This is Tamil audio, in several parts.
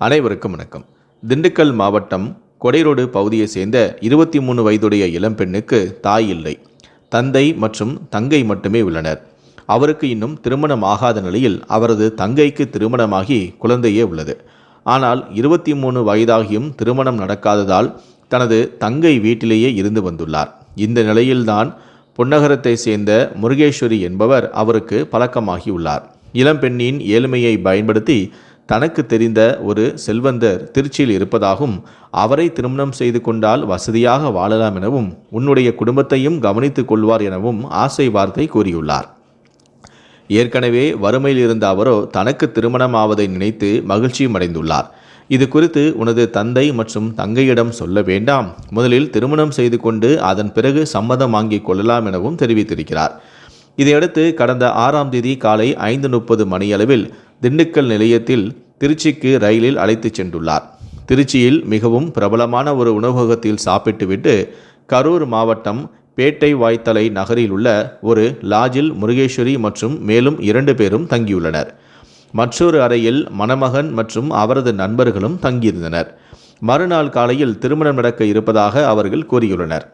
அனைவருக்கும் வணக்கம். திண்டுக்கல் மாவட்டம் கொடைரோடு பகுதியை சேர்ந்த இருபத்தி மூணு வயதுடைய இளம்பெண்ணுக்கு தாய் இல்லை. தந்தை மற்றும் தங்கை மட்டுமே உள்ளனர். அவருக்கு இன்னும் திருமணம் ஆகாத நிலையில் அவரது தங்கைக்கு திருமணமாகி குழந்தையே உள்ளது. ஆனால் இருபத்தி மூணு வயதாகியும் திருமணம் நடக்காததால் தனது தங்கை வீட்டிலேயே இருந்து வந்துள்ளார். இந்த நிலையில்தான் பொன்னகரத்தை சேர்ந்த முருகேஸ்வரி என்பவர் அவருக்கு பழக்கமாகியுள்ளார் இளம்பெண்ணின் ஏழ்மையை பயன்படுத்தி தனக்கு தெரிந்த ஒரு செல்வந்தர் திருச்சியில் இருப்பதாகவும் அவரை திருமணம் செய்து கொண்டால் வசதியாக வாழலாம் எனவும் உன்னுடைய குடும்பத்தையும் கவனித்துக் கொள்வார் எனவும் ஆசை வார்த்தை கூறியுள்ளார். ஏற்கனவே வறுமையில் இருந்த அவரோ தனக்கு திருமணம் ஆவதை நினைத்து மகிழ்ச்சியும் அடைந்துள்ளார். இது குறித்து உனது தந்தை மற்றும் தங்கையிடம் சொல்ல வேண்டாம். முதலில் திருமணம் செய்து கொண்டு அதன் பிறகு சம்மதம் வாங்கிக் கொள்ளலாம் எனவும் தெரிவித்திருக்கிறார். இதையடுத்து கடந்த ஆறாம் தேதி காலை ஐந்து முப்பது மணியளவில் திண்டுக்கல் நிலையத்தில் திருச்சிக்கு ரயிலில் அழைத்துச் சென்றுள்ளார். திருச்சியில் மிகவும் பிரபலமான ஒரு உணவகத்தில் சாப்பிட்டுவிட்டு கரூர் மாவட்டம் பேட்டை வாய்த்தலை நகரில் உள்ள ஒரு லாஜில் முருகேஸ்வரி மற்றும் மேலும் இரண்டு பேரும் தங்கியுள்ளனர். மற்றொரு அறையில் மணமகன் மற்றும் அவரது நண்பர்களும் தங்கியிருந்தனர். மறுநாள் காலையில் திருமணம் நடக்க இருப்பதாக அவர்கள் கூறியுள்ளனர்.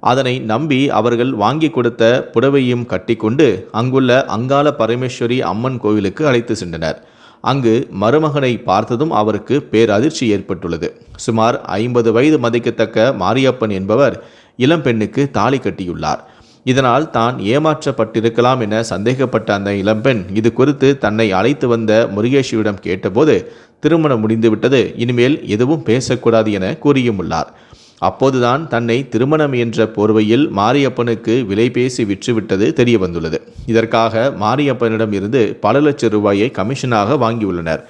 அதனை நம்பி அவர்கள் வாங்கி கொடுத்த புடவையும் கட்டிக்கொண்டு அங்குள்ள அங்காள பரமேஸ்வரி அம்மன் கோவிலுக்கு அழைத்து சென்றனர். அங்கு மருமகனை பார்த்ததும் அவருக்கு பேரதிர்ச்சி ஏற்பட்டுள்ளது. சுமார் ஐம்பது வயது மதிக்கத்தக்க மாரியப்பன் என்பவர் இளம்பெண்ணுக்கு தாலி கட்டியுள்ளார். இதனால் தான் ஏமாற்றப்பட்டிருக்கலாம் என சந்தேகப்பட்ட அந்த இளம்பெண் இது குறித்து தன்னை அழைத்து வந்த முருகேஷியிடம் கேட்டபோது திருமணம் முடிந்துவிட்டது. இனிமேல் எதுவும் பேசக்கூடாது என கூறியும் உள்ளார். அப்போதுதான் தன்னை திருமணம் என்ற போர்வையில் மாரியப்பனுக்கு விலை பேசி விற்றுவிட்டது தெரிய வந்துள்ளது இதற்காக மாரியப்பனிடம் இருந்து பல லட்சம் ரூபாயை கமிஷனாக வாங்கியுள்ளனர்.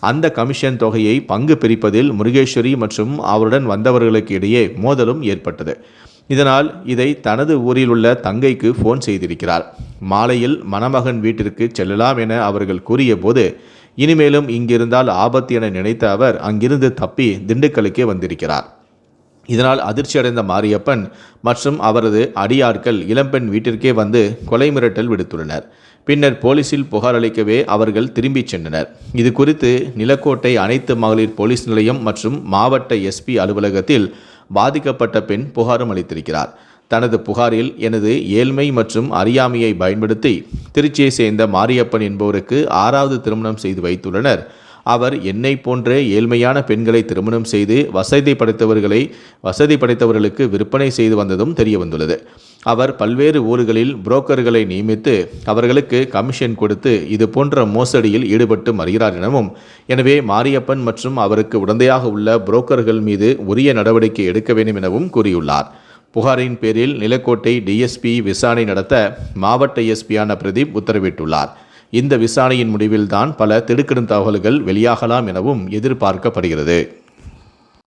அந்த கமிஷன் தொகையை பங்கு பிரிப்பதில் முருகேஸ்வரி மற்றும் அவருடன் வந்தவர்களுக்கு இடையே மோதலும் ஏற்பட்டது. இதனால் இதை தனது ஊரில் உள்ள தங்கைக்கு ஃபோன் செய்திருக்கிறார். மாலையில் மணமகன் வீட்டிற்கு செல்லலாம் என அவர்கள் கூறிய போது இனிமேலும் இங்கிருந்தால் ஆபத்து என நினைத்த அவர் அங்கிருந்து தப்பி திண்டுக்கலுக்கே வந்திருக்கிறார். இதனால் அதிர்ச்சியடைந்த மாரியப்பன் மற்றும் அவரது அடியாட்கள் இளம்பெண் வீட்டிற்கே வந்து கொலை மிரட்டல் விடுத்துள்ளனர். பின்னர் போலீசில் புகார் அளிக்கவே அவர்கள் திரும்பிச் சென்றனர். இது குறித்து நிலக்கோட்டை அனைத்து மகளிர் போலீஸ் நிலையம் மற்றும் மாவட்ட எஸ்பி அலுவலகத்தில் பாதிக்கப்பட்ட பெண் புகாரும் அளித்திருக்கிறார். தனது புகாரில் எனது ஏழ்மை மற்றும் அறியாமையை பயன்படுத்தி திருச்சியை சேர்ந்த மாரியப்பன் என்பவருக்கு ஆறாவது திருமணம் செய்து வைத்துள்ளனர். அவர் என்னை போன்ற ஏழ்மையான பெண்களை திருமணம் செய்து வசதி படைத்தவர்களை வசதி படைத்தவர்களுக்கு விற்பனை செய்து வந்ததும் தெரிய வந்துள்ளது அவர் பல்வேறு ஊர்களில் புரோக்கர்களை நியமித்து அவர்களுக்கு கமிஷன் கொடுத்து இது போன்ற மோசடியில் ஈடுபட்டு வருகிறார் எனவும் எனவே மாரியப்பன் மற்றும் அவருக்கு உடந்தையாக உள்ள புரோக்கர்கள் மீது உரிய நடவடிக்கை எடுக்க வேண்டும் எனவும் கூறியுள்ளார். புகாரின் பேரில் நிலக்கோட்டை டிஎஸ்பி விசாரணை நடத்த மாவட்ட எஸ்பியான பிரதீப் உத்தரவிட்டுள்ளார். இந்த விசாரணையின் முடிவில்தான் பல திடுக்கிடும் தகவல்கள் வெளியாகலாம் எனவும் எதிர்பார்க்கப்படுகிறது.